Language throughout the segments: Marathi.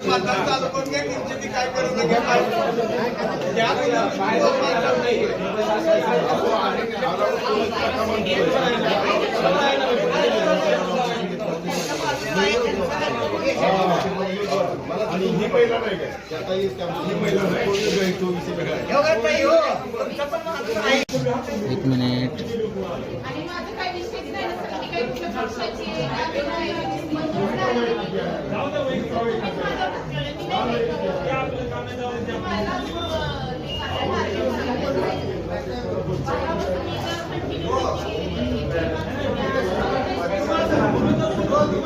काय करू नका काय आणि ही पहिला नाही काय ही पहिला नाही चोवीस एक मिनिट विषय. मी काही कुठल्या पक्षाची आहे, काही नाही. मंजूर नाही. मी माझं ठरवलं. मी नाही घेतलं. मला, अं, ते करायला आले. बाहेरपासून मी जर continue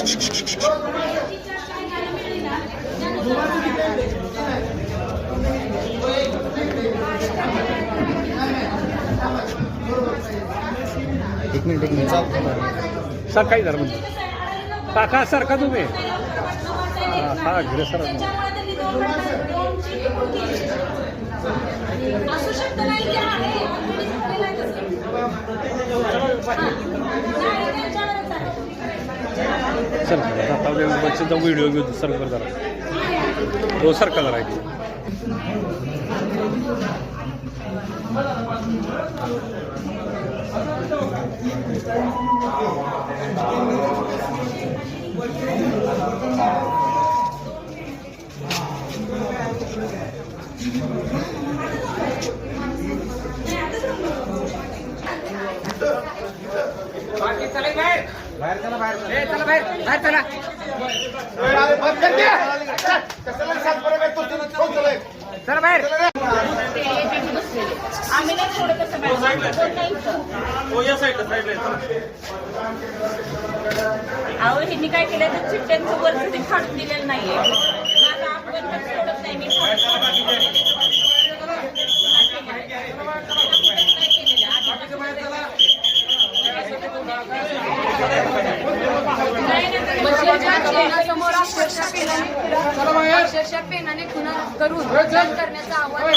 त्याची चर्चा घ्यायला मिळाली ना, त्यानुसार एक मिनिट एक मिनिट सर काही झालं म्हणजे काका सारखा तुम्ही हा अग्रेसर असू शकतं नाही ते आहे. तुम्ही सांगलेलं आहे तसं. नाही, त्यांच्यावरच आहे. सर आता बच्चेचा व्हिडिओ घेऊ सर कर जरा हो सर का जरा एक. आम्ही नाही सोडत असं इथं. अहो ह्यांनी काय केलं तर चिठ्ठ्यांचं वरचं ते फाडून दिलेलं नाहीये. माझा आपण पण सोडत नाही. मी अक्षरशः पेनाने खुना करून रद्द करण्याचं आव्हान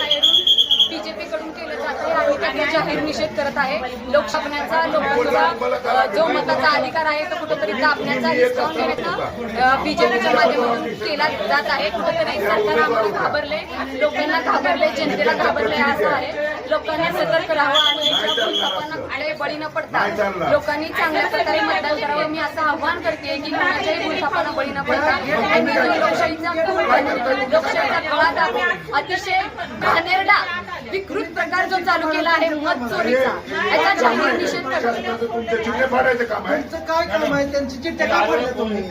बीजेपी कडून केलं जात आहे आणि त्याचा जाहीर निषेध करत आहे. लोकसभेचा लोकांचा जो मताचा अधिकार आहे तो कुठेतरी दाबण्याचा हिसकावून घेण्याचा बीजेपीच्या माध्यमातून केला जात आहे. कुठेतरी सरकार आम्हाला घाबरले. लोकांना घाबरले जनतेला घाबरले असं आहे. लोकांनी सतर्क राहावं आणि याच्या भूलथापांना बळी न पडता लोकांनी चांगल्या प्रकारे मतदान करावं. मी असं आव्हान करते की कोणाच्याही भूलथापांना बळी न पडता त्यांनी जो लोकशाहीचा खून लोकशाहीचा गळा दाबून अतिशय घाणेरडा विकृत प्रकार जो चालू केला आहे मत चोरीचा. याचा जाहीर निषेध करतो तुमचे काय काम आहे? त्यांची चिठ्ठ्या का पडल्या तुम्ही?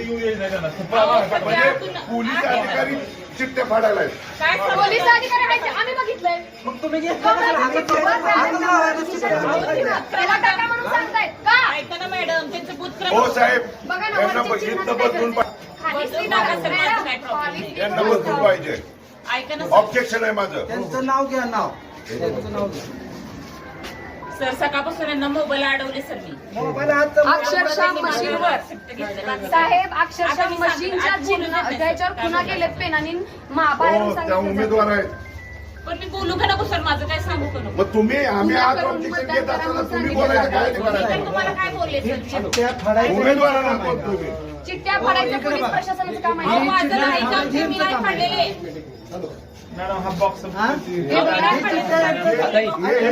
पोलीस अधिकारी चिठ्ठे फाडायला आहेत. काय पोलीस अधिकारी आहेत ते आम्ही बघितलंय. मग तुम्ही घेतलं कशाला? हातात हातात लावायला चिठ्ठ्या. त्याला टाका म्हणून सांगतायत. का? ऐका ना मॅडम त्यांचं बूथ हो क्रमांक साहेब. बघा ना यांना वरची इथनं चिन्ह बदलून पा- खाली बदलून सीट आहे. टाका सर, माझं काय problem. खाली नाही. सीट यांना बदलून पाहिजे. ऐका ना. ऑब्जेक्शन आहे माझं. त्यांचं नाव घ्या नाव. त्यांचं नाव घ्या. सर सकाळपासून यांना मोबाईल अडवले सर मी. अक्षरशः मशीनवर साहेब अक्षरशः आता मी सांगते, मशीनच्या आज बोलू चिन्ह देत त्याच्यावर खुना केलेत पेनानी मा- बाहेरून हो त्या सांगितलं उमेदवार आहेत. पण मी बोलू का नको सर माझं काय सांगू का नको? मग तुम्ही आम्ही आज ऑब्जेक्शन घेत असताना तुम्ही बोलायचं काय मी तर करायचं तुम्हाला काय बोलले सर चिठ्ठ्या फाडायचं. उमेदवाराला चिठ्ठ्या फाडायचं पोलीस प्रशासनाचं काम आहे. माझं नाही काम ते मी नाही फाडलेले. हा? हे. हे- हे.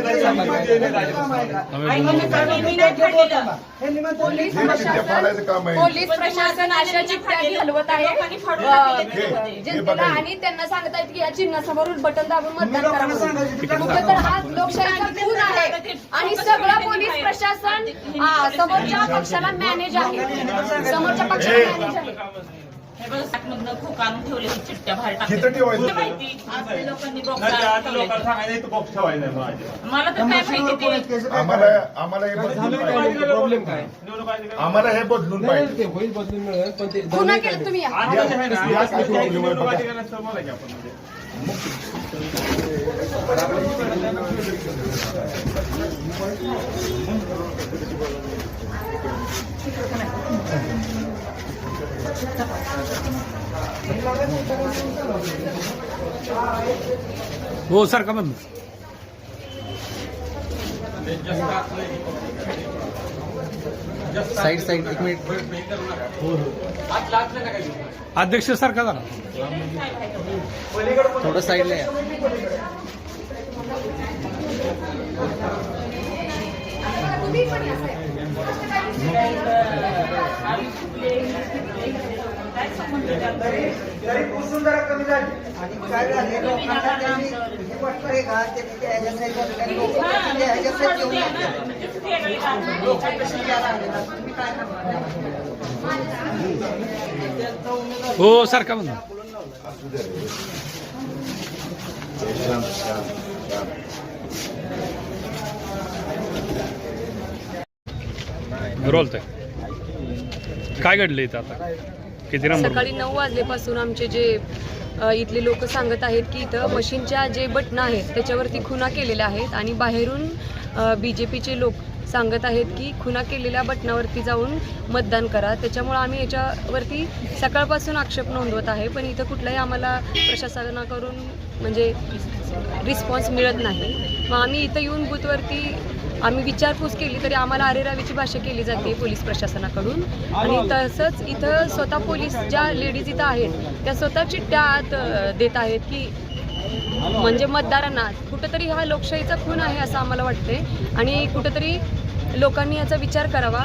हे पोलीस हे प्रशासन अशा चिठ्ठ्या घालवत आहे हे-. हे जनतेला. आणि त्यांना सांगत आहेत की या चिन्हासमोर बटन दाबून मतदान करा तर हा लोकशाहीचा खून आहे आणि सगळं पोलीस प्रशासन समोरच्या पक्षाला मॅनेज आहे समोरच्या पक्षाला मॅनेज आहे हे बघा, आतमधनं खोक आणून ठेवले ही चिठ्ठ्या बाहेर टाकल्या. तिथं ठेवायचं. कुठं माहिती आज लोकांनी box आणून ठेवले. मला तर काय माहिती ते आम्हाला आम्हाला हे बदलून पाहिजे प्रॉब्लेम काय आम्हाला हे बदलून पाहिजे ते होईल बदलून मिळेल पण ते खुना केलं तुम्ही या. या- या काय प्रॉब्लेम आहे बघा. हो सर का बंद साईड साईड एक मिनिट। अध्यक्ष सारखा झाला थोडं साईडला या तरी पुसून जरा कमी झाली आणि काय झाले लोकांना त्यांनी हे वाटतं का? त्यांनी ते ह्याच्यासाठी काही लोकं ते ह्याच्यासाठी येतात. कशी द्यायला तुम्ही काय करणार हो सारखा म्हणून? रोलतोय. काय घडलं इथं आता? किती नंबर सकाळी नऊ वाजल्यापासून आमचे जे अ, इथले लोक सांगत आहेत की इथं मशीनच्या जे बटणं आहेत त्याच्यावरती खुना केलेल्या आहेत आणि बाहेरून बी जे पीचे लोक सांगत आहेत की खुना केलेल्या बटणावरती जाऊन मतदान करा. त्याच्यामुळं आम्ही याच्यावरती सकाळपासून आक्षेप नोंदवत आहे पण इथं कुठलाही आम्हाला प्रशासनाकडून म्हणजे रिस्पॉन्स मिळत नाही. मग आम्ही इथं येऊन बूथवरती आम्ही विचारपूस केली तरी आम्हाला अरेरावीची भाषा केली जाते पोलीस प्रशासनाकडून. आणि तसंच इथं स्वतः पोलीस ज्या लेडीज इथं आहेत त्या स्वतः चिठ्ठ्या आत देत आहेत की म्हणजे मतदारांना कुठंतरी हा लोकशाहीचा खून आहे असं आम्हाला वाटते आणि कुठंतरी लोकांनी याचा विचार करावा.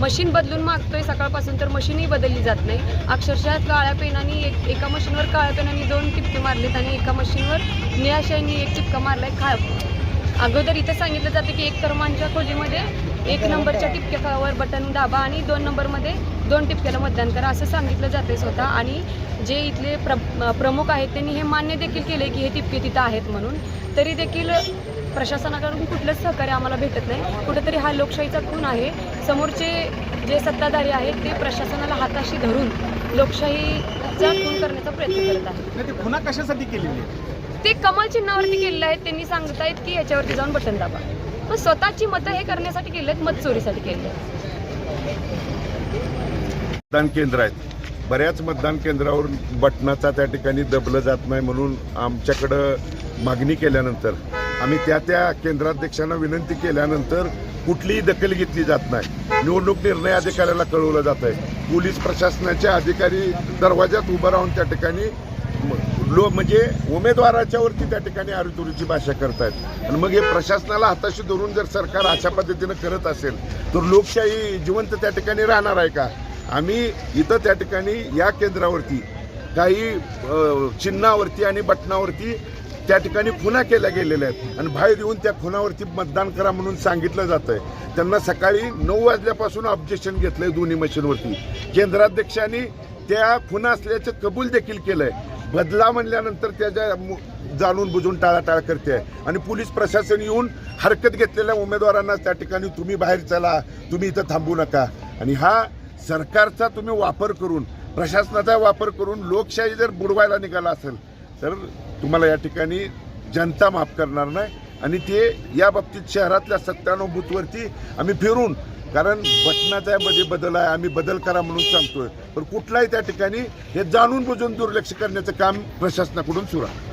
मशीन बदलून मागतोय सकाळपासून तर मशीनही बदलली जात नाही. अक्षरशः काळ्या पेनाने एक एका मशीनवर काळ्या पेनाने दोन टिपके मारलेत आणि एका मशीनवर निळाशाईनी एक टिपका मारलाय. खा अगोदर इथं सांगितलं जातं की एक क्रमांच्या खोलीमध्ये एक नंबरच्या टिपक्यावर बटन दाबा आणि दोन नंबरमध्ये दोन टिपक्याला मतदान करा असं सांगितलं जाते स्वतः. आणि जे इथले प्र प्रमुख आहेत त्यांनी हे मान्य देखील केले की हे टिपके तिथं आहेत म्हणून. तरी देखील प्रशासनाकडून कुठलंच सहकार्य आम्हाला भेटत नाही. कुठेतरी हा लोकशाहीचा खून आहे. समोरचे जे सत्ताधारी आहेत ते प्रशासनाला हाताशी धरून लोकशाहीचा खून करण्याचा प्रयत्न करत आहेत. पुन्हा कशासाठी केलेली आहे? ते कमल चिन्हावरती केलेले आहेत त्यांनी सांगतायत की याच्यावरती जाऊन बटन दाबा. पण स्वतःची मतं हे करण्यासाठी केले आहेत मत चोरीसाठी केले आहेत मतदान केंद्र आहेत. बऱ्याच मतदान केंद्रावर बटनाचा त्या ठिकाणी दबलं जात नाही म्हणून आमच्याकडं मागणी केल्यानंतर आम्ही त्या त्या केंद्राध्यक्षांना विनंती केल्यानंतर कुठलीही दखल घेतली जात नाही. निवडणूक निर्णय अधिकाऱ्याला कळवलं जात आहे. पोलीस प्रशासनाचे अधिकारी दरवाज्यात उभं राहून त्या ठिकाणी लो म्हणजे उमेदवाराच्या वरती त्या ठिकाणी आरुतुरीची भाषा करतायत. आणि मग हे प्रशासनाला हाताशी धरून जर सरकार अशा पद्धतीनं करत असेल तर लोकशाही जिवंत त्या ठिकाणी राहणार आहे का? आम्ही इथं त्या ठिकाणी या केंद्रावरती काही चिन्हावरती आणि बटनावरती त्या ठिकाणी खुना केल्या गेलेल्या आहेत. आणि बाहेर येऊन त्या खुनावरती मतदान करा म्हणून सांगितलं जात आहे त्यांना सकाळी नऊ वाजल्यापासून ऑब्जेक्शन घेतलंय दोन्ही मशीनवरती केंद्राध्यक्षांनी त्या खुना असल्याचं कबूल देखील केलंय. बदला म्हणल्यानंतर त्याच्या मु- जाणून बुजून टाळाटाळ करते. आहे आणि पोलीस प्रशासन येऊन हरकत घेतलेल्या उमेदवारांना त्या ठिकाणी तुम्ही बाहेर चला तुम्ही इथं थांबू नका. आणि हा सरकारचा तुम्ही वापर करून प्रशासनाचा वापर करून लोकशाही जर बुडवायला निघाला असेल तर तुम्हाला या ठिकाणी जनता माफ करणार नाही. आणि ते या बाबतीत शहरातल्या सत्त्याण्णव बूथवरती आम्ही फिरून कारण बटनाचा मध्ये बदल आहे आम्ही बदल करा म्हणून सांगतोय. पण कुठलाही त्या ठिकाणी हे जाणून बुजून दुर्लक्ष करण्याचं काम प्रशासनाकडून सुरू आहे.